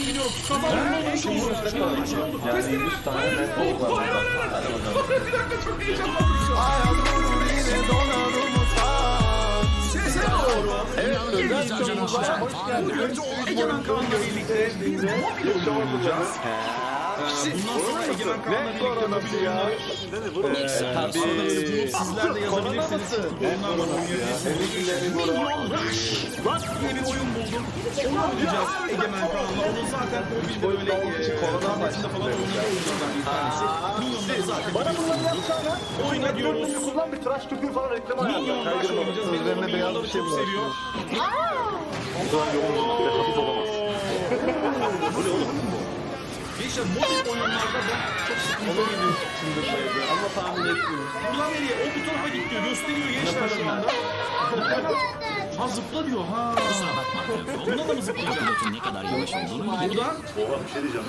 için gidiyorum. Kafa vurma için oldu. Testere ver. Hayır. Hayır. Bir dakika çok. Evet Egemen Kaan'la birlikte biz Kaan'la Ne koronası ya? Ee, tabii sizler de yazabilirsiniz. Oyunlarla oynayabilirsiniz. Milyon Rush. Rush diye bir. Onu oynayacağız Egemen Kaan'la. Onun zaten mobilde böyle e, tabletinde falan oynadığı oyunlardan bir tanesi. Milyonları zaten Bana bunları yapsana. Oyna diyoruz. Kullan bir tıraş köpüğü falan reklam Milyon ayarla. Rush oynayacağız. Üzerine oğlum beyaz bir şey var. seviyor. hafif olamaz. Gençler mobil oyunlarda ben çok sıkıntı geliyor. Ama tahmin etmiyorum. Buradan nereye? O bu tarafa git diyor. Gösteriyor gençler şu anda. Ha zıpla diyor. Ha. Kusura bakma. Bunda da mı zıplayacak? Pilotun ne kadar yavaş olduğunu Buradan Oha bir şey diyeceğim.